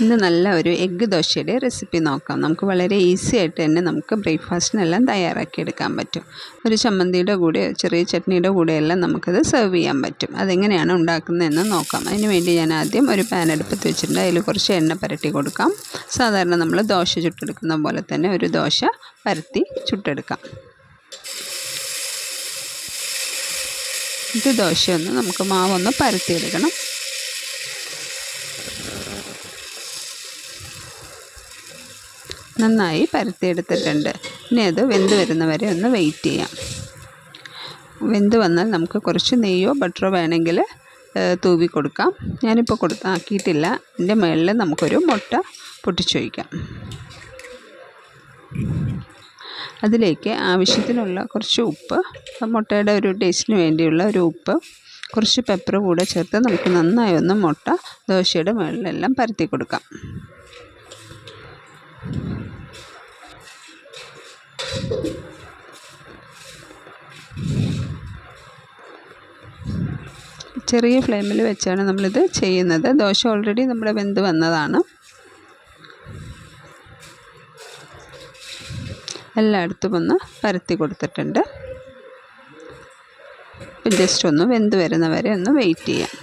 ഇന്ന് നല്ല ഒരു എഗ്ഗ് ദോശയുടെ റെസിപ്പി നോക്കാം. നമുക്ക് വളരെ ഈസി ആയിട്ട് തന്നെ നമുക്ക് ബ്രേക്ക്ഫാസ്റ്റിനെല്ലാം തയ്യാറാക്കി എടുക്കാൻ പറ്റും. ഒരു ചമ്മന്തിയുടെ കൂടെ ചെറിയ ചട്നിയുടെ കൂടെയെല്ലാം നമുക്കത് സെർവ് ചെയ്യാൻ പറ്റും. അതെങ്ങനെയാണ് ഉണ്ടാക്കുന്നതെന്ന് നോക്കാം. അതിന് വേണ്ടി ഞാൻ ആദ്യം ഒരു പാൻ അടുപ്പത്ത് വെച്ചിട്ടുണ്ട്. അതിൽ കുറച്ച് എണ്ണ പരട്ടി കൊടുക്കാം. സാധാരണ നമ്മൾ ദോശ ചുട്ടെടുക്കുന്ന പോലെ തന്നെ ഒരു ദോശ പരത്തി ചുട്ടെടുക്കാം. ഇത് ദോശയൊന്ന് നമുക്ക് മാവൊന്ന് പരത്തിയെടുക്കണം. നന്നായി പരത്തിയെടുത്തിട്ടുണ്ട്. ഇനി അത് വെന്ത് വരുന്നവരെ ഒന്ന് വെയിറ്റ് ചെയ്യാം. വെന്ത് വന്നാൽ നമുക്ക് കുറച്ച് നെയ്യോ ബട്ടറോ വേണമെങ്കിൽ തൂവി കൊടുക്കാം. ഞാനിപ്പോൾ കൊടുത്ത ആക്കിയിട്ടില്ല. ഇതിന്റെ മുകളിൽ നമുക്കൊരു മുട്ട പൊട്ടിച്ചൊഴിക്കാം. അതിലേക്ക് ആവശ്യത്തിനുള്ള കുറച്ച് ഉപ്പ് മുട്ടയുടെ ഒരു ടേസ്റ്റിന് വേണ്ടിയുള്ള ഒരു ഉപ്പ് കുറച്ച് പെപ്പർ കൂടെ ചേർത്ത് നമുക്ക് നന്നായി ഒന്ന് മുട്ട ദോശയുടെ മുകളിലെല്ലാം പരത്തി കൊടുക്കാം. ചെറിയ ഫ്ലെയിമിൽ വെച്ചാണ് നമ്മളിത് ചെയ്യുന്നത്. ദോശ ഓൾറെഡി നമ്മുടെ വെന്ത് വന്നതാണ്. എല്ലായിടത്തും ഒന്ന് പരത്തി കൊടുത്തിട്ടുണ്ട്. ജസ്റ്റ് ഒന്ന് വെന്ത് വരുന്നവരെ ഒന്ന് വെയിറ്റ് ചെയ്യാം.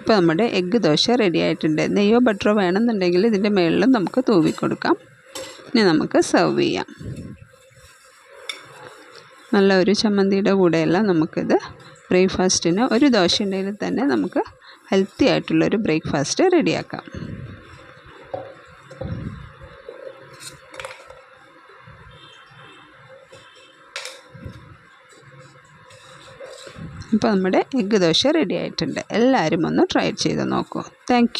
ഇപ്പോൾ നമ്മുടെ എഗ്ഗ് ദോശ റെഡി ആയിട്ടുണ്ട്. നെയ്യോ ബട്ടറോ വേണമെന്നുണ്ടെങ്കിൽ ഇതിന്റെ മുകളിലും നമുക്ക് തൂവി കൊടുക്കാം ഇനി നമുക്ക് സെർവ് ചെയ്യാം. നല്ല ഒരു ചമ്മന്തിയുടെ കൂടെയല്ല നമുക്കിത് ബ്രേക്ക്ഫാസ്റ്റിന് ഒരു ദോശ ഉണ്ടെങ്കിൽ തന്നെ നമുക്ക് ഹെൽത്തി ആയിട്ടുള്ളൊരു ബ്രേക്ക്ഫാസ്റ്റ് റെഡിയാക്കാം. ഇപ്പോൾ നമ്മുടെ എഗ്ഗ് ദോശ റെഡി ആയിട്ടുണ്ട്. എല്ലാവരും ഒന്ന് ട്രൈ ചെയ്ത് നോക്കൂ. താങ്ക്